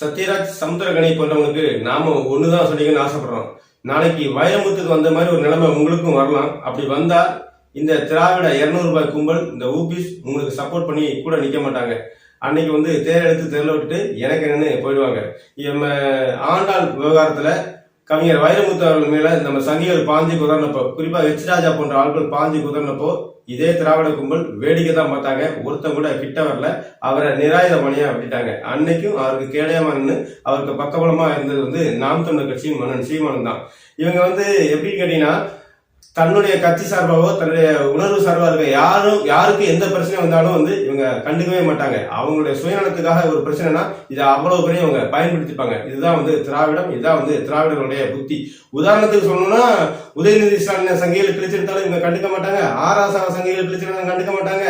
சத்யராஜ் சமுத்திரகணி போன்றவனுக்கு நாம ஒண்ணுதான் சொல்லிக்கணும்னு ஆசைப்படுறோம். நாளைக்கு வயமுத்துக்கு வந்த மாதிரி ஒரு நிலைமை உங்களுக்கும் வரலாம். அப்படி வந்தா இந்த திராவிட 200 ரூபாய் கும்பல் இந்த ஊபிஸ் உங்களுக்கு சப்போர்ட் பண்ணி கூட நிக்க மாட்டாங்க. அன்னைக்கு வந்து தேர் எடுத்து தெருல விட்டுட்டு எனக்கு என்னன்னு போயிடுவாங்க. நம்ம ஆண்டாள் விவகாரத்துல கவிஞர் வைரமுத்து அவர்கள் மேல நம்ம சங்கிகள் பாஞ்சி குதர்னப்போ குறிப்பா எச் ராஜா போன்ற ஆட்கள் பாஞ்சி குதர்னப்போ இதே திராவிட கும்பல் வேடிக்கை தான் பார்த்தாங்க. ஒருத்தன் கூட கிட்ட வரல. அவரை நிராயுத பணியா விட்டுட்டாங்க. அன்னைக்கும் அவருக்கு கேடயமா நின்று அவருக்கு பக்கபலமா இருந்தது வந்து நாம் தமிழர் கட்சியின் மன்னன் சீமானன் தான் இவங்க வந்து எப்படி கேட்டீங்கன்னா தன்னுடைய கட்சி சார்பாகவோ தன்னுடைய உணர்வு சார்பாக இருக்க யாரும் யாருக்கு எந்த பிரச்சனையும் வந்தாலும் வந்து இவங்க கண்டுக்கவே மாட்டாங்க. அவங்களுடைய சுயநலத்துக்காக ஒரு பிரச்சனைனா இதை அவ்வளவு பெரிய இவங்க பயன்படுத்திப்பாங்க. இதுதான் வந்து திராவிடம் இதுதான் வந்து திராவிடர்களுடைய புத்தி. உதாரணத்துக்கு சொல்லணும்னா உதயநிதி ஸ்டாலின் சங்கையில் கிழிச்சிருந்தாலும் இவங்க கண்டுக்க மாட்டாங்க. ஆராசா சங்கையில் கிழிச்சிருந்தாலும் கண்டுக்க மாட்டாங்க.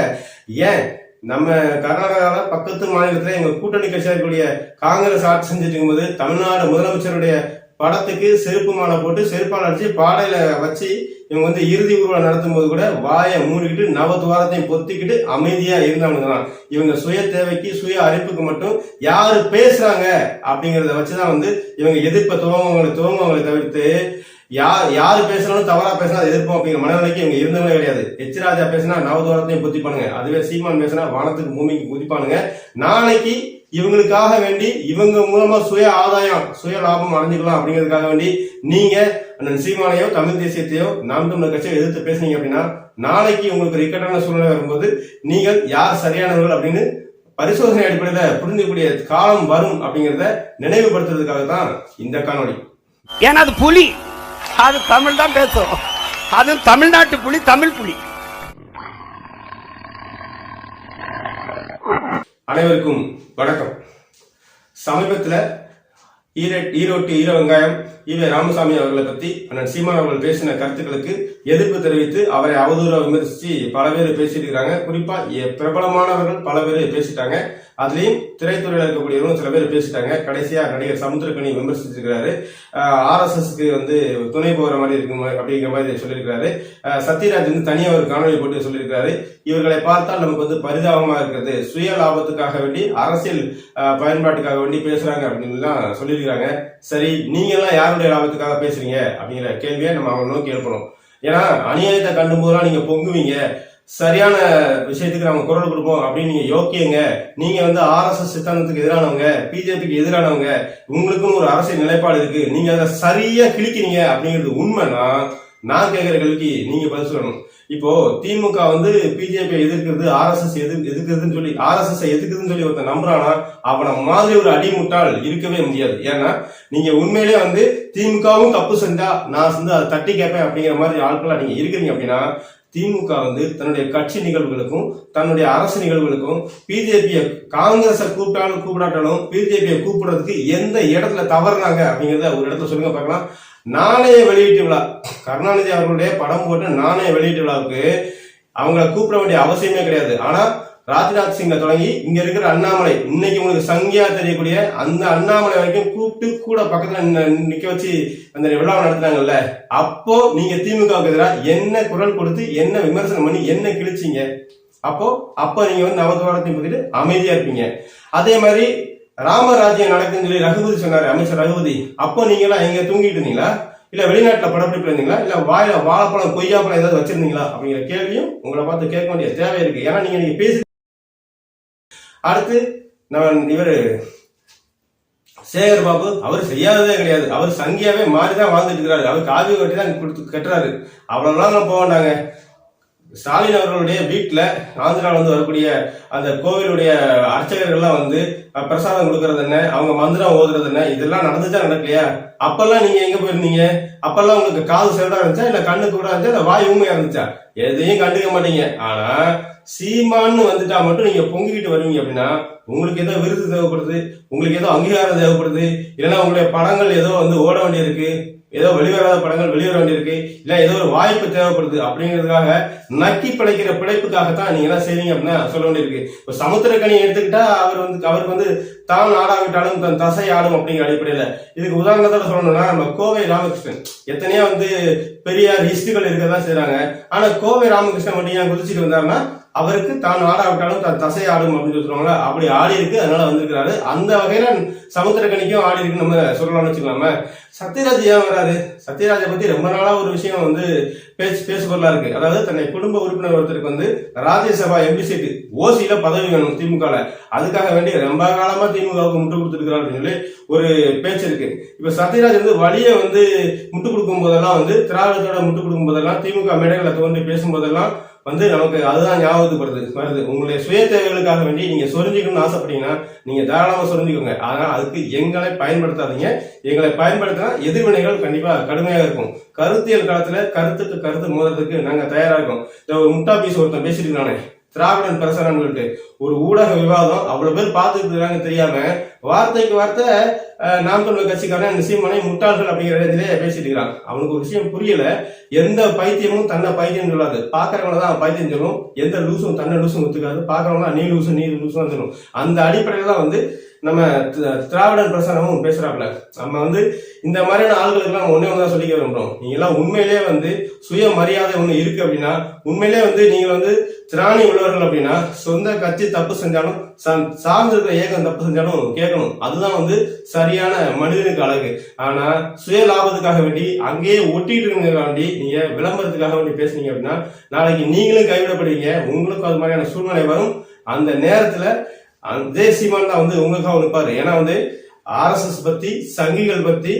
ஏன்? நம்ம கர்நாடகாவில் பக்கத்து மாநிலத்தில் இவங்க கூட்டணி கட்சியாக இருக்கக்கூடிய காங்கிரஸ் ஆட்சி செஞ்சுட்டு இருக்கும்போது தமிழ்நாடு முதலமைச்சருடைய படத்துக்கு செருப்பு மாலை போட்டு செருப்பால் அடிச்சு பாடையில வச்சு இவங்க வந்து இறுதி ஊர்வலம் நடத்தும் போது கூட வாயை மூடிக்கிட்டு நவ துவாரத்தையும் பொத்திக்கிட்டு அமைதியா இருந்தவங்க தான். இவங்க சுய தேவைக்கு சுய அரிப்புக்கு மட்டும் யாரு பேசுறாங்க அப்படிங்கறத வச்சுதான் வந்து இவங்க எதிர்ப்பை துவங்குவங்களை துவங்குவங்களை தவிர்த்து யார் யார் பேசுறாலும் தவறா பேசினா எதிர்ப்போம் அப்படிங்கிற மனநிலைக்கு இவங்க இருந்தவங்க கிடையாது. எச்ராஜா பேசினா நவதுவாரத்தையும் குதிப்பானுங்க அதுவே சீமான் பேசினா வானத்துக்கு பூமிக்கு குதிப்பானுங்க. நாளைக்கு இவங்களுக்காக வேண்டி இவங்க மூலமா சுய ஆதாயம் சுய லாபம் அடைஞ்சுக்கலாம் அப்படிங்கிறதுக்காக வேண்டி நீங்க அண்ணன் சீமானையோ தமிழ் தேசியத்தையோ நாம் தமிழர் கட்சியை எதிர்த்து பேசுனீங்க அப்படின்னா நாளைக்கு உங்களுக்கு இக்கட்டான சூழ்நிலை வரும்போது நீங்கள் யார் சரியானவர்கள் அப்படின்னு பரிசோதனை அடிப்படையில் புரிஞ்சக்கூடிய காலம் வரும் அப்படிங்கிறத நினைவுபடுத்துறதுக்காக தான் இந்த காணொலி ஏன்னா அது புலி. அது தமிழ் தான் பேசும் அது தமிழ்நாட்டு புலி தமிழ் புலி. அனைவருக்கும் வணக்கம். சமீபத்தில் ஈரோ ஈரோட்டு ஈர வெங்காயம் ஈவே ராமசாமி அவர்களை பற்றி அண்ணன் சீமான் அவர்கள் பேசின கருத்துக்களுக்கு எதிர்ப்பு தெரிவித்து அவரை அவதூறாக விமர்சித்து பல பேர் பேசியிருக்கிறாங்க குறிப்பாக பிரபலமானவர்கள் பல பேர் பேசிட்டாங்க. அதுலேயும் திரைத்துறையில் இருக்கக்கூடியவரும் சில பேர் பேசிட்டாங்க. கடைசியாக நடிகர் சமுத்திரக்கணி விமர்சிச்சிருக்கிறாரு. ஆர்எஸ்எஸ்க்கு வந்து துணை போகிற மாதிரி இருக்கும் அப்படிங்கிற மாதிரி சொல்லியிருக்கிறாரு. சத்யராஜ் வந்து தனியாக ஒரு காணொலி போட்டு சொல்லியிருக்கிறாரு. இவர்களை பார்த்தால் நமக்கு வந்து பரிதாபமாக இருக்கிறது. சுய லாபத்துக்காக வேண்டி அரசியல் பயன்பாட்டுக்காக வேண்டி பேசுகிறாங்க அப்படின்லாம் சொல்லியிருக்கிறாங்க. சரி நீங்கள்லாம் யாருடைய லாபத்துக்காக பேசுறீங்க? அப்படிங்கிற கேள்வியை நம்ம அவங்க நோக்கி எழுப்பணும். ஏன்னா அநியாயத்தை கண்டும்போதெல்லாம் நீங்கள் பொங்குவீங்க. சரியான விஷயத்துக்கு நம்ம குரல் கொடுப்போம் அப்படின்னு நீங்க யோக்கியங்க. நீங்க வந்து ஆர்எஸ்எஸ் சித்தாந்தத்துக்கு எதிரானவங்க பிஜேபிக்கு எதிரானவங்க உங்களுக்கும் ஒரு அரசியல் நிலைப்பாடு இருக்கு. நீங்க அதை சரியா கிழிக்கிறீங்க அப்படிங்கிறது உண்மைனா நான் கேட்கிற கேள்விக்கு நீங்க பதில் சொல்லணும். இப்போ திமுக வந்து பிஜேபி எதிர்க்கிறது ஆர்எஸ்எஸ் எதிர் எதிர்க்கிறதுன்னு சொல்லி ஆர்எஸ்எஸ் எதிர்க்குதுன்னு சொல்லி ஒருத்தன் நம்புறானா அவனை மாதிரி ஒரு அடிமுட்டாள் இருக்கவே முடியாது. ஏன்னா நீங்க உண்மையிலேயே வந்து திமுகவும் தப்பு செஞ்சா நான் வந்து அதை தட்டி கேட்பேன் அப்படிங்கிற மாதிரி ஆட்களா நீங்க இருக்கிறீங்க அப்படின்னா திமுக வந்து தன்னுடைய கட்சி நிகழ்வுகளுக்கும் தன்னுடைய அரசு நிகழ்வுகளுக்கும் பிஜேபியை காங்கிரஸை கூப்பிட்டாலும் கூப்பிடாட்டாலும் பிஜேபியை கூப்பிடுறதுக்கு எந்த இடத்துல தவறுனாங்க அப்படிங்கறத ஒரு இடத்துல சொல்லுங்க பார்க்கலாம். நாணய வெளியீட்டு விழா. கருணாநிதி அவர்களுடைய படம் போட்டு நாணய வெளியீட்டு விழாவுக்கு அவங்கள கூப்பிட வேண்டிய அவசியமே கிடையாது. ஆனா ராஜ்நாத் சிங்க தொடங்கி இங்க இருக்கிற அண்ணாமலை. இன்னைக்கு உங்களுக்கு சங்கியா தெரியக்கூடிய அந்த அண்ணாமலை வரைக்கும் கூப்பிட்டு கூட பக்கத்துல நிக்க வச்சு அந்த விழாவை நடத்துனாங்கல்ல. அப்போ நீங்க திமுகவுக்கு எதிராக என்ன குரல் கொடுத்து என்ன விமர்சனம் பண்ணி என்ன கிழிச்சீங்க? அப்போ அப்ப நீங்க வந்து நவதுவாரத்தையும் பத்திட்டு அமைதியா இருப்பீங்க. அதே மாதிரி ராமராஜ்யம் நடக்குன்னு சொல்லி ரகுபதி சொன்னாரு அமைச்சர் ரகுபதி. அப்போ நீங்க எல்லாம் எங்க தூங்கிட்டு இருந்தீங்களா? இல்ல வெளிநாட்டுல படப்பிடிப்பு இருந்தீங்களா? இல்ல வாயில வாழைப்பழம் கொய்யாப்பழம் ஏதாவது வச்சிருந்தீங்களா? அப்படிங்கிற கேள்வியும் உங்களை பார்த்து கேட்க வேண்டிய தேவை இருக்கு. ஏன்னா நீங்க நீங்க பேசி அடுத்து நான் இவர் சேகர் பாபு அவர் செய்யாததே கிடையாது. அவர் சங்கியாவே மாறிதான் வாழ்ந்துட்டு இருக்கிறாரு. அவர் காவி கட்டி தான் கொடுத்து கட்டுறாரு. அவ்வளவுலாம் நான் போக வேண்டாங்க ஸ்டாலின் அவர்களுடைய வீட்டில் ஆந்திரால வந்து வரக்கூடிய அந்த கோவிலுடைய அர்ச்சகர்கள்லாம் வந்து பிரசாதம் கொடுக்கறது என்ன? அவங்க மந்திரம் ஓதுறது என்ன? இதெல்லாம் நடந்துச்சா நடக்கலையா? அப்பெல்லாம் நீங்க எங்க போயிருந்தீங்க? அப்பெல்லாம் உங்களுக்கு காது செவிடா இருந்துச்சா? இல்ல கண்ணு கூட இருந்துச்சா? இல்ல வாய் ஊமையா இருந்துச்சா? எதையும் கண்டுக்க மாட்டீங்க. ஆனா சீமான்னு வந்துட்டா மட்டும் நீங்க பொங்கிக்கிட்டு வருவீங்க அப்படின்னா உங்களுக்கு ஏதோ விருது தேவைப்படுது. உங்களுக்கு ஏதோ அங்கீகாரம் தேவைப்படுது. இல்லைன்னா உங்களுடைய படங்கள் ஏதோ வந்து ஓட வேண்டியிருக்கு. ஏதோ வெளிவராத படங்கள் வெளிவர வேண்டியிருக்கு. இல்ல ஏதோ ஒரு வாய்ப்பு தேவைப்படுது அப்படிங்கிறதுக்காக நக்கி பிழைக்கிற பிழைப்புக்காகத்தான் நீங்க எல்லாம் செய்வீங்க அப்படின்னா சொல்ல வேண்டியிருக்கு. இப்போ சமுத்திரக்கணி எடுத்துக்கிட்டா அவர் வந்து அவருக்கு வந்து தான் ஆடாவிட்டாலும் தன் தசை ஆடும் அப்படிங்கிற அடிப்படையில். இதுக்கு உதாரணத்தோட சொல்லணும்னா நம்ம கோவை ராமகிருஷ்ணன். எத்தனையோ வந்து பெரியார் ஹிஸ்டரிகள் இருக்க தான் செய்றாங்க. ஆனா கோவை ராமகிருஷ்ணன் மட்டும் ஏன் குதிச்சுட்டு வந்தாருன்னா அவருக்கு தான் ஆடாவிட்டாலும் தன் தசை ஆடும் அப்படின்னு சொல்லுவாங்க அப்படி ஆடி இருக்கு அதனால வந்திருக்கிறாரு. அந்த வகையில சமுத்திரக்கணிக்கும் ஆடி இருக்குன்னு நம்ம சொல்லலாம்னு வச்சுக்கலாம. சத்யராஜ் ஏன் வராரு? சத்யராஜை பத்தி ரொம்ப நாளா ஒரு விஷயம் வந்து பேச்சு பேசுபொருளா இருக்கு. அதாவது தன்னை குடும்ப உறுப்பினர் ஒருத்தருக்கு வந்து ராஜ்யசபா எம்பி சீட்டு ஓசியில பதவி வேணும் திமுக அதுக்காக வேண்டி ரொம்ப காலமா திமுகவுக்கு முட்டு கொடுத்துருக்கிறார் அப்படின்னு சொல்லி ஒரு பேச்சு இருக்கு. இப்ப சத்யராஜ் வந்து வழியை வந்து முட்டு கொடுக்கும் போதெல்லாம் வந்து திராவிடத்தோட முட்டு கொடுக்கும் போதெல்லாம் திமுக மேடைகளை தோன்றி பேசும்போதெல்லாம் வந்து நமக்கு அதுதான் ஞாபகப்படுது வருது. உங்களுடைய சுய தேவைகளுக்காக வேண்டி நீங்க சொரிஞ்சிக்கணும்னு ஆசைப்பட்டீங்கன்னா நீங்க தாராளமா சொரிஞ்சுக்கோங்க. ஆனா அதுக்கு எங்களை பயன்படுத்தாதீங்க. எங்களை பயன்படுத்தினா எதிர்வினைகள் கண்டிப்பா கடுமையாக இருக்கும். கருத்தியல் காலத்துல கருத்துக்கு கருத்து மோதுறதுக்கு நாங்க தயாரா இருக்கோம். இந்த ஒரு முட்டா பீஸ் ஒருத்தன் பேசிட்டு இருக்கானே திராவிடன் பிரசரன் சொல்லிட்டு. ஒரு ஊடக விவாதம் அவ்வளவு பேர் பார்த்துட்டு இருக்காங்க தெரியாம வார்த்தைக்கு வார்த்தை நாம் தமிழ் கட்சிக்காரன் நிசீமனை முட்டாள்கள் அப்படிங்கிற இடத்திலே பேசிட்டு இருக்கிறான். அவனுக்கு ஒரு விஷயம் புரியல எந்த பைத்தியமும் தன்னை பைத்தியம் சொல்லாது. பாக்குறவங்கள தான் பைத்தியம் சொல்லும். எந்த லூசும் தன்னை லூசும் ஒத்துக்காது. பாக்குறவங்களா நீ லூசு நீ லூசும் சொல்லும். அந்த அடிப்படையில தான் வந்து நம்ம தி- திராவிடன் பிரசனமும் பேசுறாப்ல நம்ம வந்து இந்த மாதிரியான ஆளுகளுக்கு எல்லாம் ஒன்னே ஒன்று தான் சொல்லிக்க விரும்புறோம். நீங்க எல்லாம் உண்மையிலேயே வந்து சுய மரியாதை ஒண்ணு இருக்கு அப்படின்னா உண்மையிலேயே வந்து நீங்க வந்து திராணி உள்ளவர்கள் அப்படின்னா சொந்த கட்சி தப்பு செஞ்சாலும் சார்ந்திருக்கிற சார்ந்து இருக்கிற இயக்கம் தப்பு செஞ்சாலும் கேட்கணும். அதுதான் வந்து சரியான மனிதனுக்கு அழகு. ஆனா சுய லாபத்துக்காக வேண்டி அங்கேயே ஒட்டிட்டு இருக்கிறதுக்காக வேண்டி நீங்க விளம்பரத்துக்காக வேண்டி பேசுனீங்க அப்படின்னா நாளைக்கு நீங்களும் கைவிடப்படுவீங்க உங்களுக்கும் அது மாதிரியான சூழ்நிலை வரும். அந்த நேரத்துல அதே சீமான் தான் வந்து உங்களுக்காக நிற்பாரு ஏன்னா வந்து ஆர்எஸ்எஸ் பத்தி சங்கிகள் பத்தி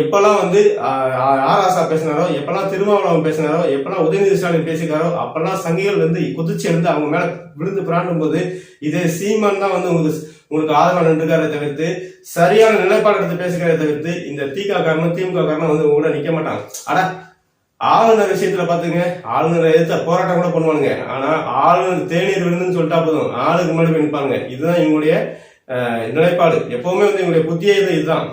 எப்பெல்லாம் வந்து ஆர் ஆசா பேசினாரோ எப்பெல்லாம் திருமாவளவன் பேசினாரோ எப்பெல்லாம் உதயநிதி ஸ்டாலின் பேசிக்காரோ அப்பெல்லாம் சங்கிகள் வந்து குதிச்சு எழுந்து அவங்க மேல விழுந்து பிராண்டும் போது இதே சீமான் தான் வந்து உங்களுக்கு உங்களுக்கு ஆதரவு நின்றுக்காரரை தவிர்த்து சரியான நிலைப்பாடு எடுத்து பேசுகிறதை தவிர்த்து இந்த திக காரணம் திமுக காரணம் வந்து உங்களை நிக்க மாட்டாங்க அட ஆளுநர் விஷயத்துல பாத்துங்க ஆளுநரை எதிர்த்த போராட்டம் கூட பண்ணுவானுங்க. ஆனா ஆளுநர் தேநீர் விருந்துன்னு சொல்லிட்டா போதும். ஆளுக்கு முன்னாடி போய் நிற்பாங்க இதுதான் இவங்களுடைய நிலைப்பாடு. எப்பவுமே வந்து இவங்களுடைய புத்தியே இது இதுதான்.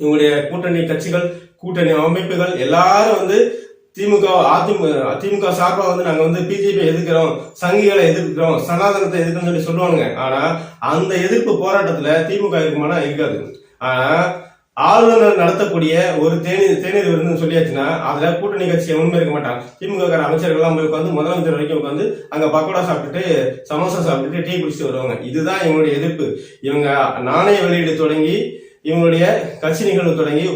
இவங்களுடைய கூட்டணி கட்சிகள் கூட்டணி அமைப்புகள் எல்லாரும் வந்து திமுக அதிமுக திமுக சார்பாக வந்து நாங்க வந்து பிஜேபி எதிர்க்கிறோம் சங்கிகளை எதிர்க்கிறோம் சனாதனத்தை எதிர்க்கிறோம் சொல்லி சொல்லுவாங்க ஆனா அந்த எதிர்ப்பு போராட்டத்துல திமுக இருக்குமானா இருக்காது. ஆனா ஆளுநர் நடத்தக்கூடிய ஒரு தேநீர் தேநீர் விருந்து சொல்லியாச்சுன்னா அதுல கூட்டணி கட்சி எவனுமே இருக்க மாட்டான் திமுக அமைச்சர்கள்லாம் அமைச்சர்கள் எல்லாம் போய் உட்காந்து முதலமைச்சர் வரைக்கும் உட்காந்து அங்க பக்கோடா சாப்பிட்டுட்டு சமோசா சாப்பிட்டுட்டு டீ குடிச்சிட்டு வருவாங்க. இதுதான் இவங்களுடைய எதிர்ப்பு. இவங்க நாணய வெளியீடு தொடங்கி இவங்களுடைய கட்சி நிகழ்வு தொடங்கி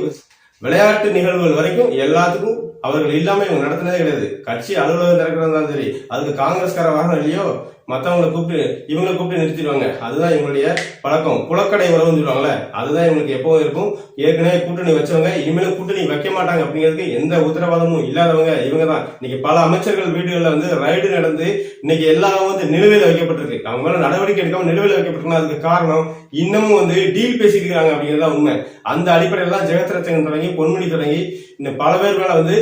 விளையாட்டு நிகழ்வுகள் வரைக்கும் எல்லாத்துக்கும் அவர்கள் இல்லாம இவங்க நடத்தினதே கிடையாது. கட்சி அலுவலகம் திறக்கிறதா சரி அதுக்கு காங்கிரஸ்கார வாகனம் இல்லையோ மற்றவங்களை கூப்பிட்டு இவங்களை கூப்பிட்டு நிறுத்திடுவாங்க. அதுதான் இவங்களுடைய பழக்கம். குளக்கடை உறவுன்னு சொல்லுவாங்கல்ல அதுதான் இவங்களுக்கு எப்பவும் இருக்கும். ஏற்கனவே கூட்டணி வச்சவங்க இனிமேலும் கூட்டணி வைக்க மாட்டாங்க அப்படிங்கிறதுக்கு எந்த உத்தரவாதமும் இல்லாதவங்க இவங்க தான் இன்னைக்கு பல அமைச்சர்கள் வீடுகளில் வந்து ரைடு நடந்து இன்னைக்கு எல்லாம் வந்து நிலுவையில் வைக்கப்பட்டிருக்கு. அவங்க மேலே நடவடிக்கை எடுக்காம நிலுவையில் வைக்கப்பட்டிருக்குன்னா அதுக்கு காரணம் இன்னமும் வந்து டீல் பேசிட்டு இருக்காங்க அப்படிங்கிறது தான் உண்மை. அந்த அடிப்படையில் தான் ஜெகத்ரட்சகன் தொடங்கி பொன்முடி தொடங்கி இன்னும் பல பேர் மேல வந்து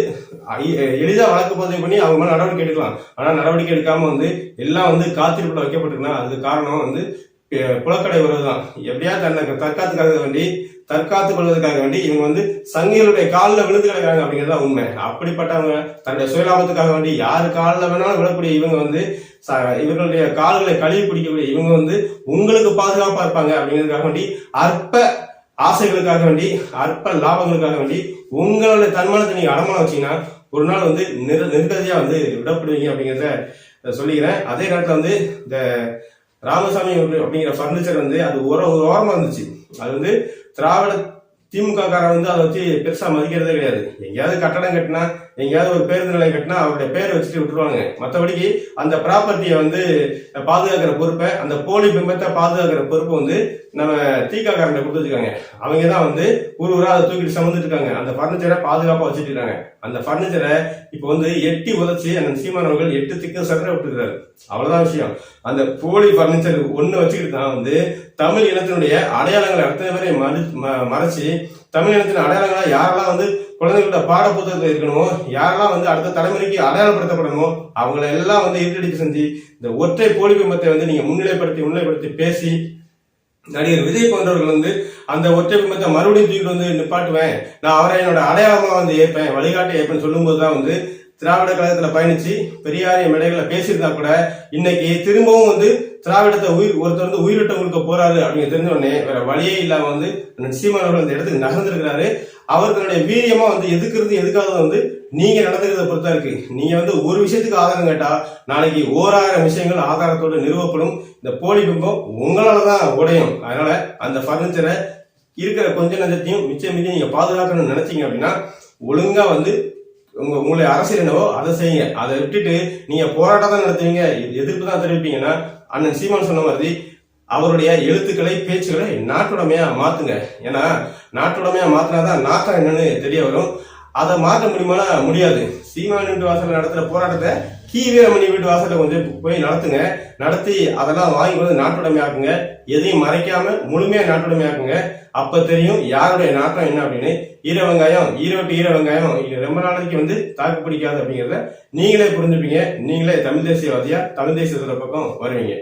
எளிதாக வழக்கு பதிவு பண்ணி அவங்க மேலே நடவடிக்கை எடுக்கலாம். ஆனால் நடவடிக்கை எடுக்காம வந்து எல்லாம் வந்து காத்திருப்பில் வைக்கப்பட்டிருக்குன்னா அதுக்கு காரணம் வந்து பி- புலக்கடை உறவு தான். எப்படியா தன்னை தற்காத்துக்காக வேண்டி தற்காத்து கொள்வதற்காக வேண்டி இவங்க வந்து சங்கிகளுடைய காலில் விழுந்து கிடக்குறாங்க அப்படிங்கிறது தான் உண்மை. அப்படிப்பட்டவங்க தன்னுடைய சுயலாபத்துக்காக வேண்டி யார் காலில் வேணாலும் விழக்கூடிய இவங்க வந்து ச- இவர்களுடைய கால்களை கழுவி பிடிக்கக்கூடிய இவங்க வந்து உங்களுக்கு பாதுகாப்பாக இருப்பாங்க அப்படிங்கிறதுக்காக வேண்டி அற்ப ஆசைகளுக்காக வேண்டி அற்ப லாபங்களுக்காக வேண்டி உங்களுடைய தன்மானத்தை நீங்க அடமானம் வச்சீங்கன்னா ஒரு நாள் வந்து நிர நிர்கதியா வந்து விடப்படுவீங்க அப்படிங்கிறத சொல்லிக்கிறேன். அதே நேரத்தில் வந்து இந்த ராமசாமி அப்படிங்கிற ஃபர்னிச்சர் வந்து அது ஒரு ஒரு ஓரமாக இருந்துச்சு. அது வந்து திராவிட திமுக காரன் வந்து அதை வச்சு பெருசாக மதிக்கிறதே கிடையாது. எங்கேயாவது கட்டடம் கட்டினா எங்கேயாவது ஒரு பேருந்து நிலையம் கட்டினா அவருடைய பேரை வச்சுட்டு விட்டுருவாங்க. மற்றபடிக்கு அந்த ப்ராப்பர்ட்டியை வந்து பாதுகாக்கிற பொறுப்பை அந்த போலி பிம்பத்தை பாதுகாக்கிற பொறுப்பை வந்து நம்ம தீகா கொடுத்துருக்காங்க. கொடுத்து அவங்க தான் வந்து ஊர் ஊரா அதை தூக்கிட்டு சுமந்துட்டு இருக்காங்க அந்த ஃபர்னிச்சரை பாதுகாப்பாக வச்சுட்டு இருக்காங்க அந்த ஃபர்னிச்சரை இப்போ வந்து எட்டி உதச்சி அந்த சீமானவர்கள் எட்டு திக்கு சட்டை விட்டுருக்காரு. அவ்வளோதான் விஷயம். அந்த போலி ஃபர்னிச்சர் ஒன்று வச்சுக்கிட்டு தான் வந்து தமிழ் இனத்தினுடைய அடையாளங்களை அத்தனை பேரையும் மறு ம- தமிழ் இனத்தின் அடையாளங்களை யாரெல்லாம் வந்து குழந்தைகளோட பாட புத்தகத்தில் இருக்கணுமோ யாரெல்லாம் வந்து அடுத்த தலைமுறைக்கு அடையாளப்படுத்தப்படணுமோ அவங்கள எல்லாம் வந்து இருட்டடிப்பு செஞ்சு இந்த ஒற்றை போலி பிம்பத்தை வந்து நீங்க முன்னிலைப்படுத்தி முன்னிலைப்படுத்தி பேசி நடிகர் விஜய் போன்றவர்கள் வந்து அந்த ஒற்றை பிம்பத்தை மறுபடியும் தூக்கிட்டு வந்து நிப்பாட்டுவேன். நான் அவரை என்னோட அடையாளமா வந்து ஏற்பேன் வழிகாட்டி ஏற்பேன்னு சொல்லும்போது தான் வந்து திராவிட கழகத்துல பயணிச்சு பெரியாரிய மேடைகளை பேசியிருந்தா கூட இன்னைக்கு திரும்பவும் வந்து திராவிடத்தை உயிர் ஒருத்தர் வந்து உயிரிட்ட கொடுக்க போறாரு அப்படின்னு தெரிஞ்ச உடனே வேற வழியே இல்லாம வந்து அண்ணன் சீமான் அவர்கள் அந்த இடத்துக்கு நகர்ந்திருக்கிறாரு. அவர் தன்னுடைய வீரியமா வந்து எதுக்குறது எதுக்காக வந்து நீங்க நடந்துக்கிறத பொறுத்தா இருக்கு. நீங்க வந்து ஒரு விஷயத்துக்கு ஆதாரம் கேட்டா நாளைக்கு ஓராயிரம் விஷயங்கள் ஆதாரத்தோடு நிறுவப்படும். இந்த போலி பிம்பம் உங்களாலதான் உடையும். அதனால அந்த பர்னிச்சரை இருக்கிற கொஞ்ச நஞ்சத்தையும் மிச்சம் மிச்சம் நீங்க பாதுகாக்கணும்னு நினைச்சீங்க அப்படின்னா ஒழுங்கா வந்து உங்க உங்களுடைய அரசியல் என்னவோ அதை செய்யுங்க. அதை விட்டுட்டு நீங்க போராட்டம் தான் நடத்துவீங்க. எதிர்ப்பு தான் தெரிவிப்பீங்கன்னா அண்ணன் சீமான் சொன்ன மாதிரி அவருடைய எழுத்துக்களை பேச்சுக்களை நாட்டுடைமையா மாத்துங்க. ஏன்னா நாட்டுடைமையா மாத்தினாதான் நாட்டம் என்னன்னு தெரிய வரும். அதை மாற்ற முடியுமானா முடியாது. சீமான் வீட்டு வாசல்ல நடத்துகிற போராட்டத்தை கீவீரமணி வீட்டு வாசலில் கொஞ்சம் போய் நடத்துங்க. நடத்தி அதெல்லாம் வாங்கி வந்து நாட்டுடைமையாக்குங்க. எதையும் மறைக்காம முழுமையாக நாட்டுடைமையாக்குங்க. அப்போ தெரியும் யாருடைய நாட்டம் என்ன அப்படின்னு. ஈர வெங்காயம் ஈரோட்டு ஈர வெங்காயம். ரொம்ப நாளைக்கு வந்து தாக்கு பிடிக்காது அப்படிங்கிறத நீங்களே புரிஞ்சுப்பீங்க. நீங்களே தமிழ் தேசியவாதியா தமிழ் தேசியத்துல பக்கம் வருவீங்க.